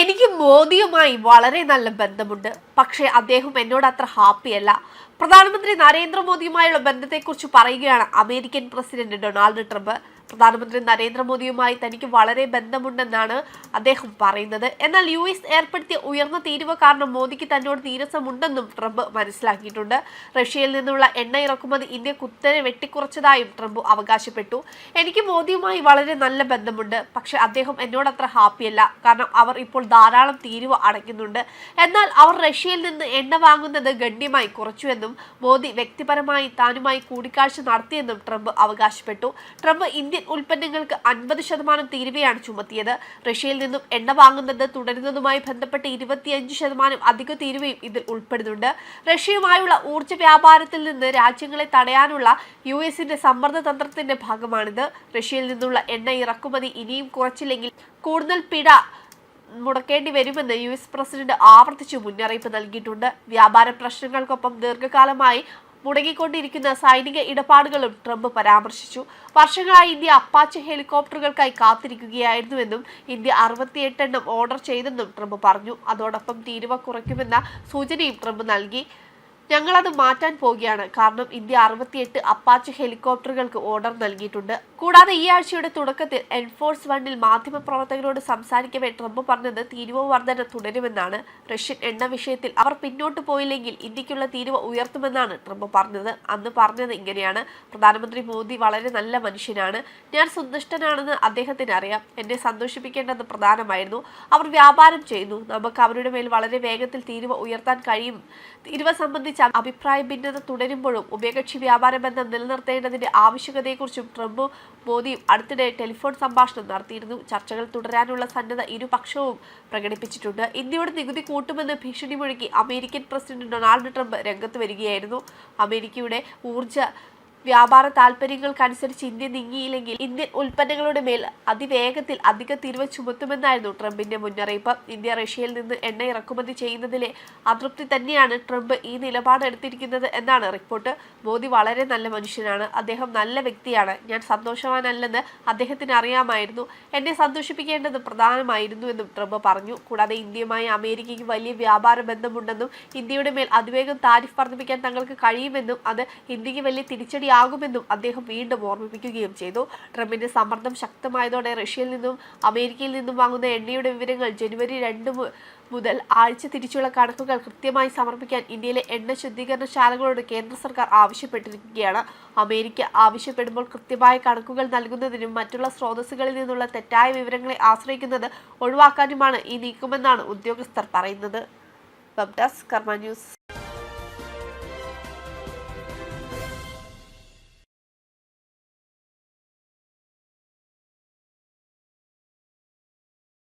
എനിക്ക് മോദിയുമായി വളരെ നല്ല ബന്ധമുണ്ട്. പക്ഷേ അദ്ദേഹം എന്നോട് അത്ര ഹാപ്പിയല്ല പ്രധാനമന്ത്രി നരേന്ദ്രമോദിയുമായുള്ള ബന്ധത്തെക്കുറിച്ച് പറയുകയാണ് അമേരിക്കൻ പ്രസിഡന്റ് ഡൊണാൾഡ് ട്രംപ്. പ്രധാനമന്ത്രി നരേന്ദ്രമോദിയുമായി തനിക്ക് വളരെ ബന്ധമുണ്ടെന്നാണ് അദ്ദേഹം പറയുന്നത്. എന്നാൽ യു എസ് ഏർപ്പെടുത്തിയ ഉയർന്ന തീരുവ കാരണം മോദിക്ക് തന്നോട് നീരസമുണ്ടെന്നും ട്രംപ് മനസ്സിലാക്കിയിട്ടുണ്ട്. റഷ്യയിൽ നിന്നുള്ള എണ്ണ ഇറക്കുമതി ഇന്ത്യ കുത്തനെ വെട്ടിക്കുറച്ചതായും ട്രംപ് അവകാശപ്പെട്ടു. എനിക്ക് മോദിയുമായി വളരെ നല്ല ബന്ധമുണ്ട്. പക്ഷെ അദ്ദേഹം എന്നോട് അത്ര ഹാപ്പിയല്ല. കാരണം അവർ ഇപ്പോൾ ധാരാളം തീരുവ അടയ്ക്കുന്നുണ്ട്. എന്നാൽ അവർ റഷ്യയിൽ നിന്ന് എണ്ണ വാങ്ങുന്നത് ഗണ്യമായി കുറച്ചുവെന്നും മോദി വ്യക്തിപരമായി താനുമായി കൂടിക്കാഴ്ച നടത്തിയെന്നും ട്രംപ് അവകാശപ്പെട്ടു. ട്രംപ് ഇന്ത്യൻ ഉൽപ്പന്നങ്ങൾക്ക് അൻപത് ശതമാനം തീരുവയാണ് ചുമത്തിയത്. റഷ്യയിൽ നിന്നും എണ്ണ വാങ്ങുന്നത് തുടരുന്നതുമായി ബന്ധപ്പെട്ട് ഇരുപത്തിയഞ്ച് ശതമാനം അധിക തീരുവയും ഇതിൽ ഉൾപ്പെടുന്നുണ്ട്. റഷ്യയുമായുള്ള ഊർജ വ്യാപാരത്തിൽ നിന്ന് രാജ്യങ്ങളെ തടയാനുള്ള യു എസിന്റെ സമ്മർദ്ദ തന്ത്രത്തിന്റെ ഭാഗമാണിത്. റഷ്യയിൽ നിന്നുള്ള എണ്ണ ഇറക്കുമതി ഇനിയും കുറച്ചില്ലെങ്കിൽ കൂടുതൽ പിഴ മുടക്കേണ്ടി വരുമെന്ന് യു എസ് പ്രസിഡന്റ് ആവർത്തിച്ച് മുന്നറിയിപ്പ് നൽകിയിട്ടുണ്ട്. വ്യാപാര പ്രശ്നങ്ങൾക്കൊപ്പം ദീർഘകാലമായി മുടങ്ങിക്കൊണ്ടിരിക്കുന്ന സൈനിക ഇടപാടുകളും ട്രംപ് പരാമർശിച്ചു. വർഷങ്ങളായി ഇന്ത്യ അപ്പാച്ച് ഹെലികോപ്റ്ററുകൾക്കായി കാത്തിരിക്കുകയായിരുന്നുവെന്നും ഇന്ത്യ അറുപത്തിയെട്ടെണ്ണം ഓർഡർ ചെയ്തെന്നും ട്രംപ് പറഞ്ഞു. അതോടൊപ്പം തീരുവ കുറയ്ക്കുമെന്ന സൂചനയും ട്രംപ് നൽകി. ഞങ്ങളത് മാറ്റാൻ പോവുകയാണ്. കാരണം ഇന്ത്യ അറുപത്തിയെട്ട് അപ്പാച്ച് ഹെലികോപ്റ്ററുകൾക്ക് ഓർഡർ നൽകിയിട്ടുണ്ട്. കൂടാതെ ഈ ആഴ്ചയുടെ തുടക്കത്തിൽ എൻഫോഴ്സ് വണ്ണിൽ മാധ്യമപ്രവർത്തകരോട് സംസാരിക്കവേ ട്രംപ് പറഞ്ഞത് തീരുവ വർധന തുടരുമെന്നാണ്. റഷ്യൻ എണ്ണ വിഷയത്തിൽ അവർ പിന്നോട്ട് പോയില്ലെങ്കിൽ ഇന്ത്യക്കുള്ള തീരുവ ഉയർത്തുമെന്നാണ് ട്രംപ് പറഞ്ഞത്. അന്ന് പറഞ്ഞത് ഇങ്ങനെയാണ്. പ്രധാനമന്ത്രി മോദി വളരെ നല്ല മനുഷ്യനാണ്. ഞാൻ സന്തുഷ്ടനാണെന്ന് അദ്ദേഹത്തിന് അറിയാം. എന്നെ സന്തോഷിപ്പിക്കേണ്ടത് പ്രധാനമായിരുന്നു. അവർ വ്യാപാരം ചെയ്യുന്നു നമുക്ക് അവരുടെ മേൽ വളരെ വേഗത്തിൽ തീരുവ ഉയർത്താൻ കഴിയും. തീരുവ സംബന്ധിച്ച അഭിപ്രായ ഭിന്നത തുടരുമ്പോഴും ഉഭയകക്ഷി വ്യാപാര ബന്ധം നിലനിർത്തേണ്ടതിന്റെ ആവശ്യകതയെക്കുറിച്ചും ട്രംപും മോദിയും അടുത്തിടെ ടെലിഫോൺ സംഭാഷണം നടത്തിയിരുന്നു. ചർച്ചകൾ തുടരാനുള്ള സന്നദ്ധ ഇരുപക്ഷവും പ്രകടിപ്പിച്ചിട്ടുണ്ട്. ഇന്ത്യയുടെ നികുതി കൂട്ടുമെന്ന് ഭീഷണി മുഴക്കി അമേരിക്കൻ പ്രസിഡന്റ് ഡൊണാൾഡ് ട്രംപ് രംഗത്ത് വരികയായിരുന്നു. അമേരിക്കയുടെ ഊർജ വ്യാപാര താൽപ്പര്യങ്ങൾക്കനുസരിച്ച് ഇന്ത്യ നീങ്ങിയില്ലെങ്കിൽ ഇന്ത്യൻ ഉൽപ്പന്നങ്ങളുടെ മേൽ അതിവേഗത്തിൽ അധിക തിരിവ് ചുമത്തുമെന്നായിരുന്നു ട്രംപിന്റെ മുന്നറിയിപ്പ്. ഇന്ത്യ റഷ്യയിൽ നിന്ന് എണ്ണ ഇറക്കുമതി ചെയ്യുന്നതിലെ അതൃപ്തി തന്നെയാണ് ട്രംപ് ഈ നിലപാടെടുത്തിരിക്കുന്നത് എന്നാണ് റിപ്പോർട്ട്. മോദി വളരെ നല്ല മനുഷ്യനാണ്. അദ്ദേഹം നല്ല വ്യക്തിയാണ്. ഞാൻ സന്തോഷവാനല്ലെന്ന് അദ്ദേഹത്തിന് അറിയാമായിരുന്നു. എന്നെ സന്തോഷിപ്പിക്കേണ്ടത് പ്രധാനമായിരുന്നു എന്നും ട്രംപ് പറഞ്ഞു. കൂടാതെ ഇന്ത്യയുമായി അമേരിക്കയ്ക്ക് വലിയ വ്യാപാര ബന്ധമുണ്ടെന്നും ഇന്ത്യയുടെ മേൽ അതിവേഗം താരിഫ് വർദ്ധിപ്പിക്കാൻ തങ്ങൾക്ക് കഴിയുമെന്നും അത് ഇന്ത്യയ്ക്ക് വലിയ തിരിച്ചടി ആകുമെന്നും അദ്ദേഹം വീണ്ടും ഓർമ്മിപ്പിക്കുകയും ചെയ്തു. ട്രംപിന്റെ സമ്മർദ്ദം ശക്തമായതോടെ റഷ്യയിൽ നിന്നും അമേരിക്കയിൽ നിന്നും വാങ്ങുന്ന എണ്ണയുടെ വിവരങ്ങൾ ജനുവരി രണ്ട് മുതൽ ആഴ്ച തിരിച്ചുള്ള കണക്കുകൾ കൃത്യമായി സമർപ്പിക്കാൻ ഇന്ത്യയിലെ എണ്ണ ശുദ്ധീകരണശാലകളോട് കേന്ദ്ര സർക്കാർ ആവശ്യപ്പെട്ടിരിക്കുകയാണ്. അമേരിക്ക ആവശ്യപ്പെടുമ്പോൾ കൃത്യമായ കണക്കുകൾ നൽകുന്നതിനും മറ്റുള്ള സ്രോതസ്സുകളിൽ നിന്നുള്ള തെറ്റായ വിവരങ്ങളെ ആശ്രയിക്കുന്നത് ഒഴിവാക്കാനുമാണ് ഈ നീക്കമെന്നാണ് ഉദ്യോഗസ്ഥർ പറയുന്നത്. വെബ് കർമ്മ ന്യൂസ്